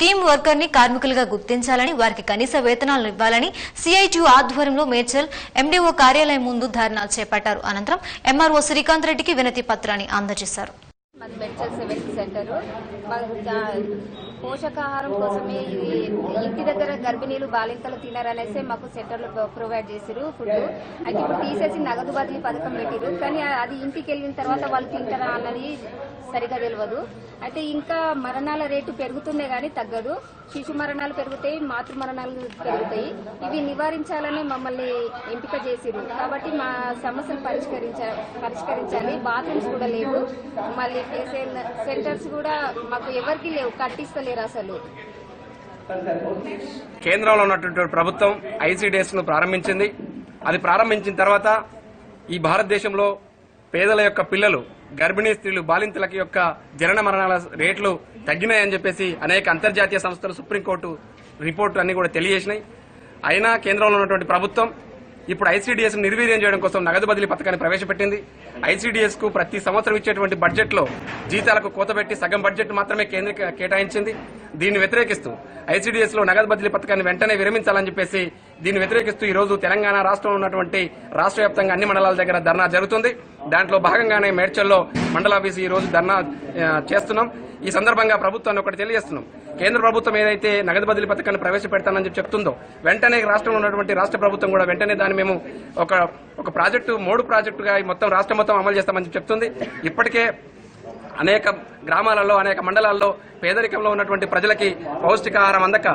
Team వర్కర్ని కార్మికులుగా గుర్తించాలని వారికి కనీస వేతనాలు ఇవ్వాలని సిఐటియు ఆధ్వర్యంలో మేడ్చల్ ఎండీఓ కార్యాలయం ముందు ధర్నా చేపట్టారు. అనంతరం ఎంఆర్ఓ శ్రీకాంత్ రెడ్డికి వినతి పత్రాన్ని అందజేశారు. మన మెడికల్ సెవెంత్ సెంటర్. పోషకాహారం కోసమే ఇది ఇంటి దగ్గర గర్భిణీలు బాలింతలు తినారనేసి మాకు సెంటర్లు ప్రొవైడ్ చేసిరు ఫుడ్ అయితే ఇప్పుడు తీసేసి నగదు బదిలీ పథకం పెట్టిరు కానీ అది ఇంటికి వెళ్ళిన తర్వాత వాళ్ళు తింటారా అన్నది సరిగా తెలియదు అయితే ఇంకా మరణాల రేటు పెరుగుతుందే కానీ తగ్గదు. శిశు మరణాలు పెరుగుతాయి మాతృ మరణాలు పెరుగుతాయి. ఇవి నివారించాలని మమ్మల్ని ఎంపిక చేసిరు కాబట్టి మా సమస్యలు పరిష్కరించ పరిష్కరించాలి. బాత్రూమ్స్ కూడా లేవు. మళ్ళీ సెంటర్స్ కూడా మాకు ఎవరికి లేవు. కట్టిస్తలేరు అసలు. కేంద్రంలో ఉన్నటువంటి ప్రభుత్వం ఐసీడీఎస్ను ప్రారంభించింది. అది ప్రారంభించిన తర్వాత ఈ భారతదేశంలో పేదల యొక్క పిల్లలు గర్భిణీ స్త్రీలు బాలింతలకి యొక్క జనన మరణాల రేట్లు తగ్గినాయని చెప్పేసి అనేక అంతర్జాతీయ సంస్థలు సుప్రీంకోర్టు రిపోర్టు అన్ని కూడా తెలియజేసినాయి. అయినా కేంద్రంలో ఉన్నటువంటి ప్రభుత్వం ఇప్పుడు ఐసీడీఎస్ నిర్వీర్యం చేయడం కోసం నగదు బదిలీ పథకాన్ని ప్రవేశపెట్టింది. ఐసీడీఎస్కు ప్రతి సంవత్సరం ఇచ్చేటువంటి బడ్జెట్లో జీతాలకు కోతబెట్టి సగం బడ్జెట్ మాత్రమే కేంద్ర కేటాయించింది. దీన్ని వ్యతిరేకిస్తూ ఐసీడీఎస్లో నగదు బదిలీ పథకాన్ని వెంటనే విరమించాలని చెప్పేసి దీన్ని వ్యతిరేకిస్తూ ఈ రోజు తెలంగాణ రాష్ట్రంలో ఉన్నటువంటి రాష్ట్ర అన్ని మండలాల దగ్గర ధర్నా జరుగుతుంది. దాంట్లో భాగంగానే మేడ్చల్లో మండలాఫీసు ఈ రోజు ధర్నా చేస్తున్నాం. ఈ సందర్భంగా ప్రభుత్వాన్ని ఒకటి తెలియజేస్తున్నాం. కేంద్ర ప్రభుత్వం ఏదైతే నగదు బదిలీ పథకాన్ని ప్రవేశపెడతానని చెప్పి చెప్తుందో వెంటనే రాష్ట్రంలో ఉన్నటువంటి రాష్ట్ర ప్రభుత్వం కూడా వెంటనే దాన్ని మేము ఒక ఒక ప్రాజెక్టు మూడు ప్రాజెక్టుగా మొత్తం రాష్ట్రం మొత్తం అమలు చేస్తామని చెప్పి చెప్తుంది. ఇప్పటికే అనేక గ్రామాలలో అనేక మండలాల్లో పేదరికంలో ఉన్నటువంటి ప్రజలకి పౌష్టికాహారం అందక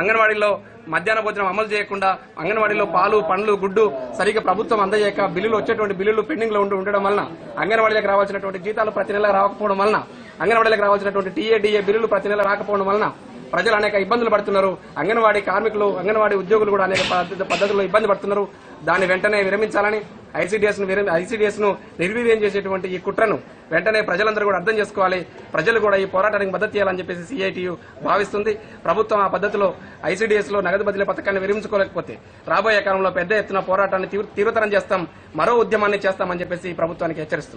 అంగన్వాడీలో మధ్యాహ్న భోజనం అమలు చేయకుండా అంగన్వాడీలో పాలు పండ్లు గుడ్డు సరిగ్గా ప్రభుత్వం అందజేయక బిల్లులు వచ్చేటువంటి బిల్లులు పెండింగ్లో ఉండి ఉండడం వలన అంగన్వాడీలకు రావాల్సినటువంటి జీతాలు ప్రతి నెల రాకపోవడం వలన అంగన్వాడీలకు రావాల్సినటువంటి టీఏడీఏ బిల్లులు ప్రతి నెల రాకపోవడం వలన ప్రజలు అనేక ఇబ్బందులు పడుతున్నారు. అంగన్వాడీ కార్మికులు అంగన్వాడీ ఉద్యోగులు కూడా అనేక పద్ధ- పద్ధతుల్లో ఇబ్బంది పడుతున్నారు. దాన్ని వెంటనే విరమించాలని ఐసీడీఎస్ను ఐసీడీఎస్ను నిర్వీర్యం చేసేటువంటి ఈ కుట్రను వెంటనే ప్రజలందరూ కూడా అర్థం చేసుకోవాలి. ప్రజలు కూడా ఈ పోరాటానికి మద్దతు చేయాలని చెప్పేసి సిఐటియు భావిస్తుంది. ప్రభుత్వం ఆ పద్ధతిలో ఐసీడీఎస్లో నగదు బదిలీ పథకాన్ని విరమించుకోలేకపోతే రాబోయే కాలంలో పెద్ద ఎత్తున పోరాటాన్ని తీవ్రతరం చేస్తాం. మరో ఉద్యమాన్ని చేస్తామని చెప్పేసి ప్రభుత్వానికి హెచ్చరిస్తుంది